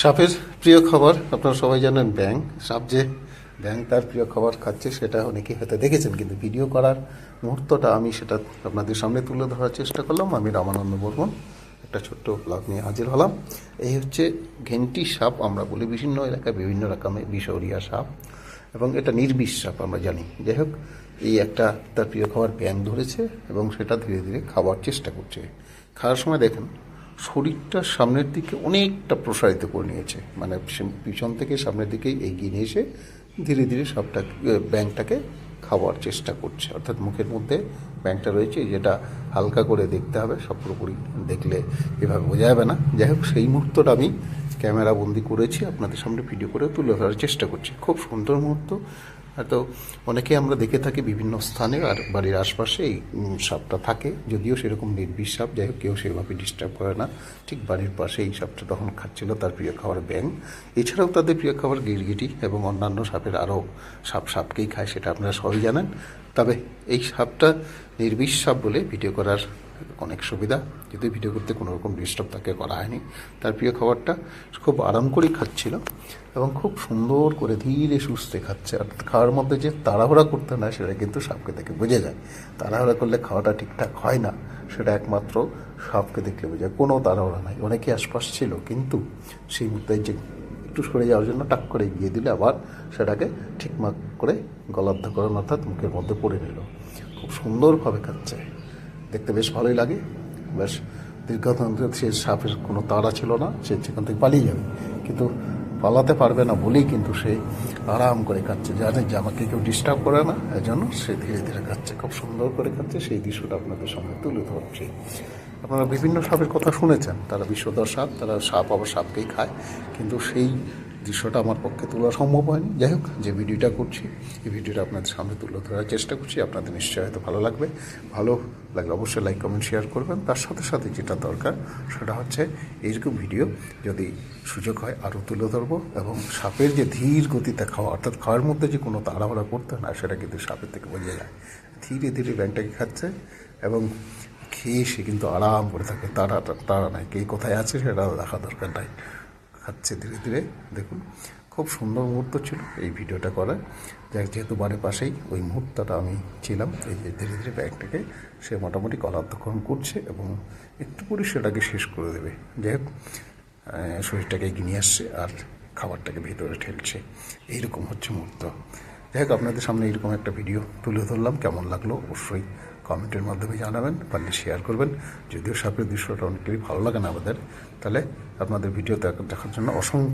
সাপের প্রিয় খাবার, আপনারা সবাই জানেন ব্যাং সাপ যে ব্যাং তার প্রিয় খাবার খাচ্ছে, সেটা অনেকেই হয়তো দেখেছেন, কিন্তু ভিডিও করার মুহূর্তটা আমি সেটা আপনাদের সামনে তুলে ধরার চেষ্টা করলাম। আমি রামানন্দ বর্মন, একটা ছোট্ট ব্লগ নিয়ে হাজির হলাম। এই হচ্ছে ঘেন্টি সাপ, আমরা বলি বিভিন্ন এলাকায় বিভিন্ন রকমের বিষরিয়া সাপ, এবং এটা নির্বিষ সাপ, আমরা জানি। যাই হোক, এই একটা তার প্রিয় খাবার ব্যাং ধরেছে, এবং সেটা ধীরে ধীরে খাওয়ার চেষ্টা করছে। খাওয়ার সময় দেখেন শরীরটা সামনের দিকে অনেকটা প্রসারিত করে নিয়েছে। মানে পিছন থেকে সামনের দিকে এগিয়ে নিয়ে এসে ধীরে ধীরে সবটা ব্যাংকটাকে খাওয়ার চেষ্টা করছে। অর্থাৎ মুখের মধ্যে ব্যাংকটা রয়েছে, যেটা হালকা করে দেখতে হবে, সব পুরোপুরি দেখলে এভাবে বোঝা যাবে না। যাই হোক, সেই মুহূর্তটা আমি ক্যামেরা বন্দি করেছি, আপনাদের সামনে ভিডিও করে তুলে ধরার চেষ্টা করছি। খুব সুন্দর মুহূর্ত হয়তো অনেকে আমরা দেখে থাকি বিভিন্ন স্থানে আর বাড়ির আশপাশে এই সাপটা থাকে। যদিও সেরকম নির্বিষ সাপ, যাই হোক, কেউ সেভাবে ডিস্টার্ব করে না। ঠিক বাড়ির পাশে এই সাপটা তখন খাচ্ছিল তার প্রিয় খাবার ব্যাং এছাড়াও তাদের প্রিয় খাবার গিরগিটি এবং অন্যান্য সাপের আরও সাপ সাপকেই খায়, সেটা আপনারা সবাই জানেন। তবে এই সাপটা নির্বিষ সাপ বলে ভিডিও করার অনেক সুবিধা। যদি ভিডিও করতে কোনো রকম ডিস্টার্ব তাকে করা হয়নি। তার প্রিয় খাবারটা খুব আরাম করেই খাচ্ছিল এবং খুব সুন্দর করে ধীরে সুস্থে খাচ্ছে। আর খাওয়ার মধ্যে যে তাড়াহুড়া করতে না সেটা কিন্তু সাপকে দেখে বোঝা যায়। তাড়াহুড়া করলে খাওয়াটা ঠিকঠাক হয় না, সেটা একমাত্র সাপকে দেখলে বোঝা যায়। কোনো তাড়াহুড়া নাই। অনেকে আশপাশ ছিল, কিন্তু সেই মুহূর্তে যে একটু সরে যাওয়ার জন্য টাক করে গিয়ে দিলে আবার সেটাকে ঠিকমাক করে গলার্ধকরণ অর্থাৎ মুখের মধ্যে পড়ে নিল। খুব সুন্দরভাবে খাচ্ছে। দেখতে বেশ ভালোই লাগে। বেশ দীর্ঘদিন সে সাপের কোনো তাড়া ছিল না, সে সেখান থেকে পালিয়ে যাবে। কিন্তু পালাতে পারবে না বলেই কিন্তু সে আরাম করে খাচ্ছে জানে যে আমাকে কেউ ডিস্টার্ব করে না, এজন্য সে ধীরে ধীরে খাচ্ছে খুব সুন্দর করে খাচ্ছে সেই দৃশ্যটা আপনাদের সামনে তুলে ধরছি। আপনারা বিভিন্ন সাপের কথা শুনেছেন। তারা বিষধর সাপ তারা সাপ আবার সাপকেই খায়। কিন্তু সেই দৃশ্যটা আমার পক্ষে তোলা সম্ভব হয়নি। যাই হোক, যে ভিডিওটা করছি, এই ভিডিওটা আপনাদের সামনে তুলে ধরার চেষ্টা করছি। আপনাদের নিশ্চয়ই হয়তো ভালো লাগবে। ভালো লাগলে অবশ্যই লাইক কমেন্ট শেয়ার করবেন। তার সাথে সাথে যেটা দরকার, সেটা হচ্ছে এইরকম ভিডিও যদি সুযোগ হয়, আরও তুলে ধরবো এবং সাপের যে ধীর গতিতে খাওয়া, অর্থাৎ খাওয়ার মধ্যে যে কোনো তাড়াহুড়া করতে হয় না, সেটা কিন্তু সাপের থেকে বোঝা যায়। ধীরে ধীরে ব্যাংকটাকে খাচ্ছে এবং খেয়ে সে কিন্তু আরাম করে থাকে। তারা তারা নাই, কে কোথায় আছে সেটা দেখা দরকার নাই। খাচ্ছে ধীরে ধীরে। দেখুন, খুব সুন্দর মুহূর্ত ছিল এই ভিডিওটা করার। যাক, যেহেতু বাড়ির পাশেই ওই মুহূর্তটা আমি ছিলাম, এই যে ধীরে ধীরে ব্যাগটাকে সে মোটামুটি কলাধ্যক্ষণ করছে এবং একটু করে সেটাকে শেষ করে দেবে। যাই হোক শরীরটাকে এগিয়ে নিয়ে আসছে আর খাবারটাকে ভেতরে ঠেলছে। এইরকম হচ্ছে মুহূর্ত। যাই হোক আপনাদের সামনে এরকম একটা ভিডিও তুলে ধরলাম। কেমন লাগল অবশ্যই কমেন্টের মাধ্যমে জানাবেন, পারলে শেয়ার করবেন। যদিও সাপের দৃশ্যটা অনেকটাই ভালো লাগে না আমাদের, তাহলে আপনাদের ভিডিও দেখার জন্য অসংখ্য